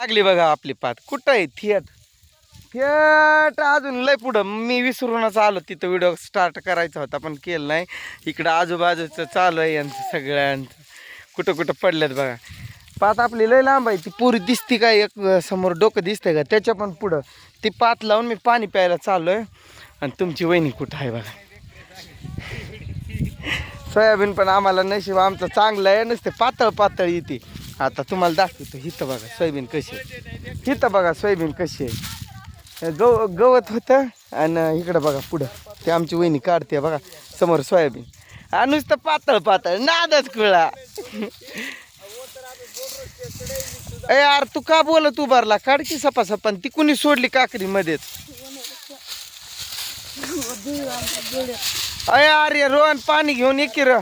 लागली बघा आपली पात. कुठं आहे थिएट? थिएट अजून लय पुढं. मी विसरूनच आलो तिथं व्हिडिओ स्टार्ट करायचा होता पण केलं नाही. इकडं आजूबाजूचं चालू आहे यांचं सगळ्यांचं. कुठं कुठं पडल्यात बघा. पात आपली लय लांब आहे. ती पुरी दिसती काय एक समोर डोकं दिसतंय का? त्याच्या पण पुढं. ती पात लावून मी पाणी प्यायला चालू आहे आणि तुमची वहिनी कुठं आहे बघा? सोयाबीन पण आम्हाला नशीब आमचं चांगलं आहे. नसते पातळ पातळ येते. आता तुम्हाला दाखवतो हिथं बघा सोयाबीन कशी आहे. हिथं बघा सोयाबीन कशी आहे. गव गवत होतं आणि इकडं बघा पुढं. ते आमची वहिनी काढते बघा समोर सोयाबीन. आणि नुसतं पातळ पातळ नादच कुळा. ए यार तू का बोलत उभारला? काढ की सपा सपा ती कुणी सोडली काकरी मध्येच अरे अरे रोहन पाणी घेऊन ये की र.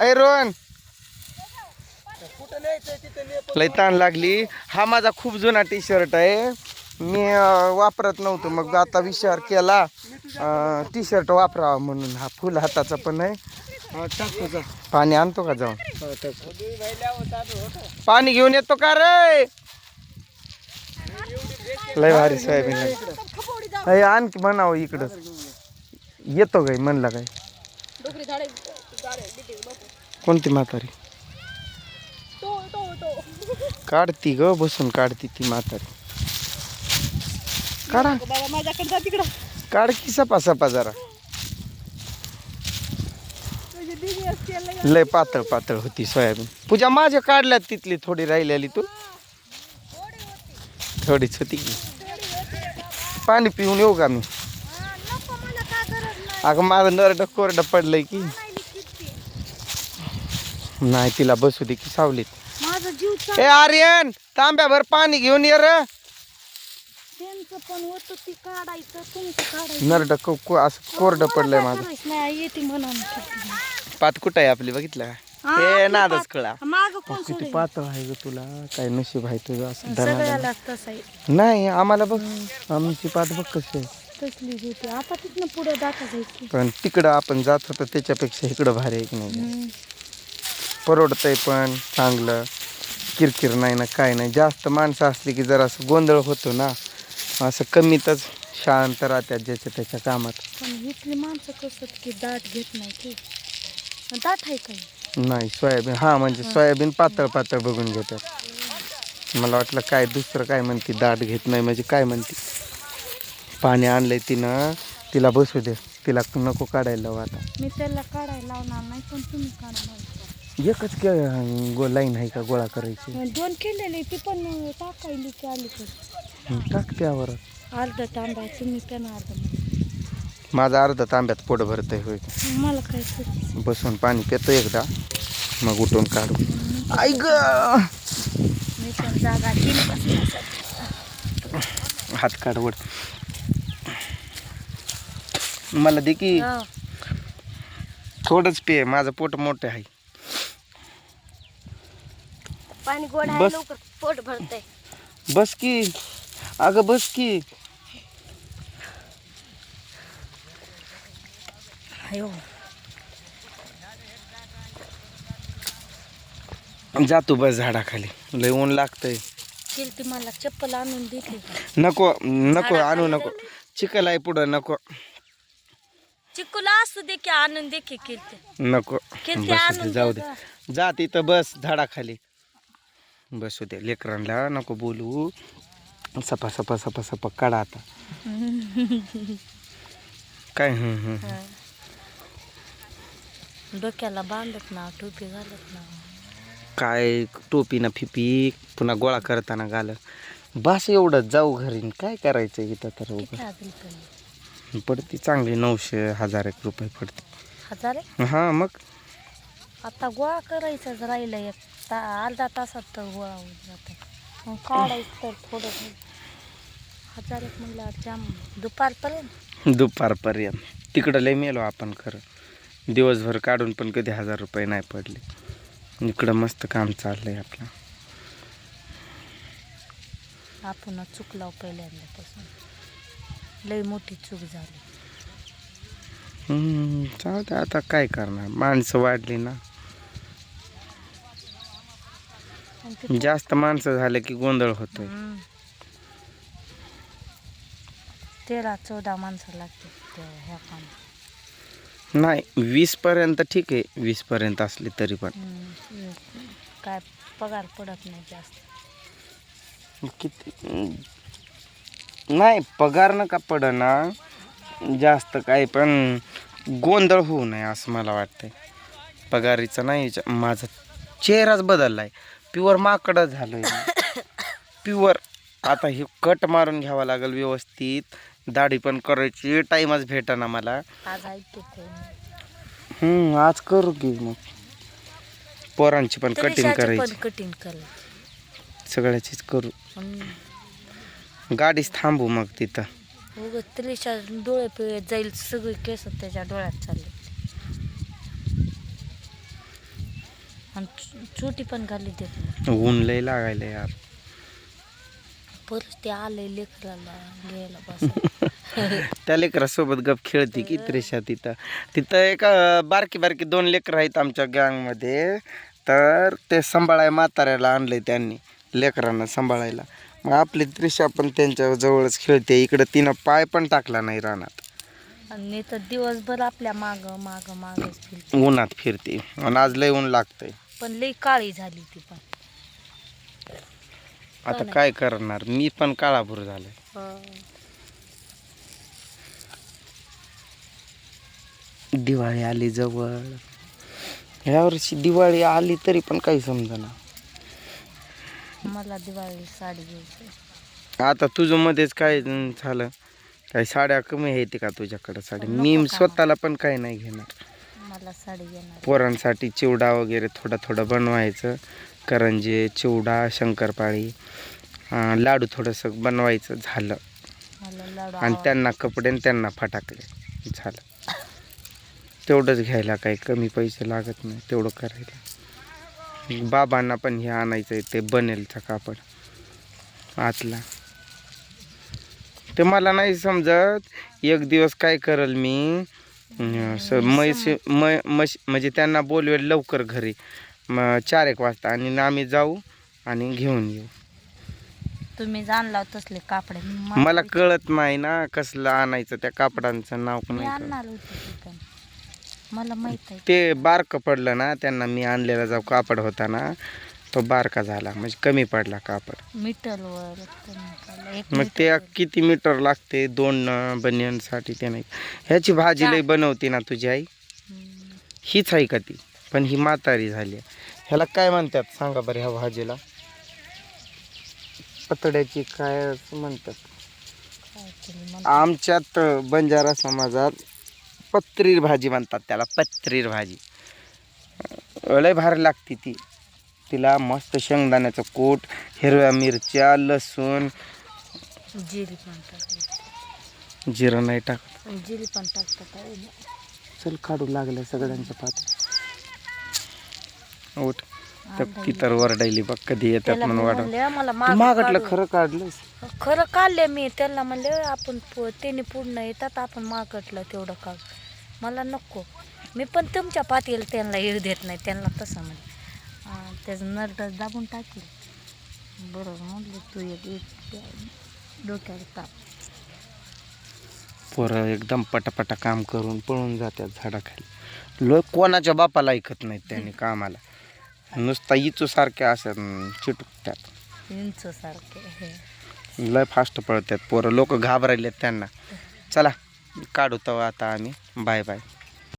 अय रोहन! लय ताण लागली. हा माझा खूप जुना टी शर्ट आहे. मी अं, वापरत नव्हतो. मग आता विचार केला टी शर्ट वापरावा म्हणून. हा फुल हाताचा पण आहे. पाणी आणतो का जाऊन? पाणी घेऊन येतो का रे? लय भारी सोयाबीन आहे. अय आणखी म्हणावं इकडं. येतो काय म्हणला काय? कोणती म्हातारी? काढती ग बसून काढती ती म्हातारी. काढा. बाबा माझ्याकडे जा तिकडं. काढ की सपा सपा जरा. असते लय पातळ पातळ होती सोयाबीन. पूजा माझ्या काढल्यात तिथली थोडी राहिलेली तू. थोडीच होती. की पाणी पिऊन येऊ का मी नको मला काय गरज नाही अगं माझं नरड कोरडं पडलंय की. नाही तिला बसू दे की सावलीत. माझा जीव ए आर्यन तांब्याभर पाणी घेऊन ये र. त्यांचं पण होतं ती काढायचं तुमचं काढायचं. नरड को- को- असं कोरडं पडलंय माझं. करायचं? नाही येते म्हणून पात कुठं आहे आपली? बघितलं का? हे नादच कळा. माग कोण किती सोडेल? पातळ आहे ग तुला? काय नशीब आहे तुझं असं धनाधन. सगळ्याला तसं आहे. नाही आम्हाला बघ. आमची पात बघ कशी आहे. तसली होती. आता तिथनं पुढे जायची पण तिकडं आपण जात होतो त्याच्यापेक्षा इकडं भारी आहे की नाही? परवडतंय पण चांगलं. किरकिर नाही ना काय नाही. जास्त माणसं असली की जरा असं गोंधळ होतो ना असं कमीतच शांत राहतात ज्याच्या त्याच्या कामात. पण इथली माणसं कसं की दाट घेत नाही की. दाट आहे काही नाही सोयाबीन. हां म्हणजे सोयाबीन पातळ पातळ बघून घेतात. मला वाटलं काय दुसरं काय म्हणते दाट घेत नाही म्हणजे काय म्हणते? पाणी आणलंय तिनं. तिला बसू दे. तिला नको काढायला लावू आता. मी त्याला काढायला लावणार नाही पण तुम्ही काढणार एकच के गो लाईन आहे का गोळा करायची? दोन केलेले ती पण टाकायली की अलीकडे हं, टाक त्यावर अर्धा तांबा आहे, तुम्ही पण अर्धा मला. माझा अर्धा तांब्यात पोट भरतंय होय. मला काय? बसून पाणी पितो एकदा. मग उठून काढू. ऐक मी पण जागा दिली बसण्यासाठी. हात काढ वर मला दे की. हा. थोडंच पे माझं पोट मोठं आहे. पाणी गोड आहे बस. लवकर पोट भरतंय. बस की. अगं बस की. अयो. जातो बस झाडाखाली. लय ऊन लागतंय. मला चप्पल आणून दिली. नको नको आणू नको. चिकल आहे पुढं नको. चिकूला असू दे की आणून दे की केलते. नको. किती बस आणून जाऊ दे. जा तिथं बस झाडाखाली बसू दे लेकरांना नको बोलू. सपा सपा सपा सपा काढा आता. काय हं हं हं. डोक्याला बांधत ना टोपी घालत ना. काय टोपी ना फिपी पुन्हा गोळा करताना घाल बस एवढं जाऊ घरी काय करायचं इथं तर किती पण पडती. चांगली नऊशे हजार एक रुपये पडते. हजार आहे हां मग? आता गोळा करायचाच राहिलं एक ता अर्धा तासात तर गोळा होऊन जातं. मग काढायचं तर थोडं थोडं. हजार एक म्हणल्यावर जाम दुपारपर्यंत. दुपारपर्यंत. तिकडं लय मेलो आपण खरं. दिवसभर काढून पण कधी हजार रुपये नाही पडले. इकडं मस्त काम चाललंय आपलं. आपणच चुकलाव पहिल्यांदापासून. लई मोठी चूक झाली. हम्म, चालतं आता काय करणार? माणसं वाढली ना. आणि ते- जास्त माणसं झालं की गोंधळ होतोय. हम्म. तेरा चौदा माणसं लागते त्या ह्या कामात नाही वीस पर्यंत ठीक आहे. वीस पर्यंत असली तरी पण. हम्म. काय पगार पडत नाही जास्त. किती? नाही पगार नका पडना जास्त काही पण गोंधळ होऊ नये असं मला वाटतंय. पगारीचा नाही माझा चेहराच बदललाय. प्युअर माकडं झालोय प्युअर आता हे कट मारून घ्यावा लागेल व्यवस्थित. दाढी पण करायची. टाईमच भेटाना मला. हम्म आज करू की मग. पोरांची पण कटिंग करायची. कटिंग सगळ्याचीच करू. गाडीच थांबू मग तिथं. उगं त्रिशा डोळे पिळे जाईल सगळे केस त्याच्या डोळ्यात चालले. आणि चु- चुटी पण घाली देत नाही. ऊन लय लागायला यार. परत ते आलंय लेकराला घ्यायला बस. त्या लेकरासोबत गप खेळते की त्रिशा तिथं. तिथं एक अं, बारकी बारकी दोन लेकरं आहेत आमच्या गँगमध्ये. तर ते सांभाळाय म्हाताऱ्याला आणलंय त्यांनी लेकरांना सांभाळायला. मग आपली त्रिशा पण त्यांच्या जवळच खेळते. इकडं तिनं पाय पण टाकला नाही रानात. आणि तर दिवसभर आपल्या माग माग मागच फिरते. उन्हात फिरते. आणि आज लय ऊन लागतंय. पण लई काळी झाली ती पण. आता काय करणार? मी पण काळाभूर झालोय. दिवाळी आली जवळ. यावर्षी दिवाळी आली तरी पण काही समजना. मला दिवाळी साडी घ्यायची. आता तुझं मध्येच काय झालं? काही साड्या कमी आहेत का तुझ्याकडे साडी? मी स्वतःला पण काही नाही घेणार. मला साडी घेणार. पोरांसाठी चिवडा वगैरे थोडा थोडा बनवायचं. करंजे चिवडा शंकरपाळी अं, लाडू थोडंसं बनवायचं झालं. मला लाडू आणि. त्यांना कपडे आणि त्यांना फटाकले झालं. तेवढंच घ्यायला काही कमी पैसे लागत नाही तेवढं करायला. बाबांना पण हे आणायचं आहे ते बनेलचं कापड आतला. ते मला नाही समजत एक दिवस काय करल मी? अं, स- म्हैस मै म्हश म्हणजे त्यांना बोलवेल लवकर घरी. मग चार एक वाजता आणि आम्ही जाऊ आणि घेऊन येऊ. तुम्ही जाणला तसले कापडे. मला कळत नाही ना कसलं आणायचं त्या कापडांचं नाव पण. मला माहीत आहे. ते बारकं पडलं ना त्यांना मी आणलेला जो कापड होता ना तो बारका झाला म्हणजे कमी पडला कापड. मीटरवर. एक मग ते. किती मीटर लागते दोन बनियनसाठी ते नाही. ह्याची भाजी लई बनवती ना तुझी आई? हम्म. हीच आहे का ती? पण ही म्हातारी झाली ह्याला काय म्हणतात? सांगा बरं ह्या भाजीला. पतड्याची काय असं म्हणतात? काय आमच्यात बंजारा समाजात पत्रीर भाजी म्हणतात त्याला पत्रीर भाजी. लय भारी लागते ती. तिला मस्त शेंगदाण्याचं कूट हिरव्या मिरच्या लसूण. जिरी पण टाकली. जिरं नाही टाकत. जिरी पण टाकतात. चल काढू लागल्या सगळ्यांच्या पात उठ. तर ती तर वरडायली बघ कधी येतात म्हणून वाढ मागटलं. खरं काढलंस खरं काढले मी. त्याला म्हणले आपण त्याने पूर्ण येतात आपण मागटलं तेवढं काढ मला नको. मी पण तुमच्या पातीला त्यांना येऊ देत नाही त्यांना तसं म्हणे. त्याचं नरड दाबून टाकील. बरोबर म्हणलं तू एक एक डोक्याला ताप. पोरं एकदम पटापटा काम करून पळून जातात झाडाखाली. लोक कोणाच्या बापाला ऐकत नाहीत त्यांनी कामाला. नुसता इचू सारख्या असं चिटकतात. इंच सारखे लय फास्ट पळतात पोरं. लोक घाबरायलेत त्यांना. चला काढू तो आता आम्ही. Bye bye.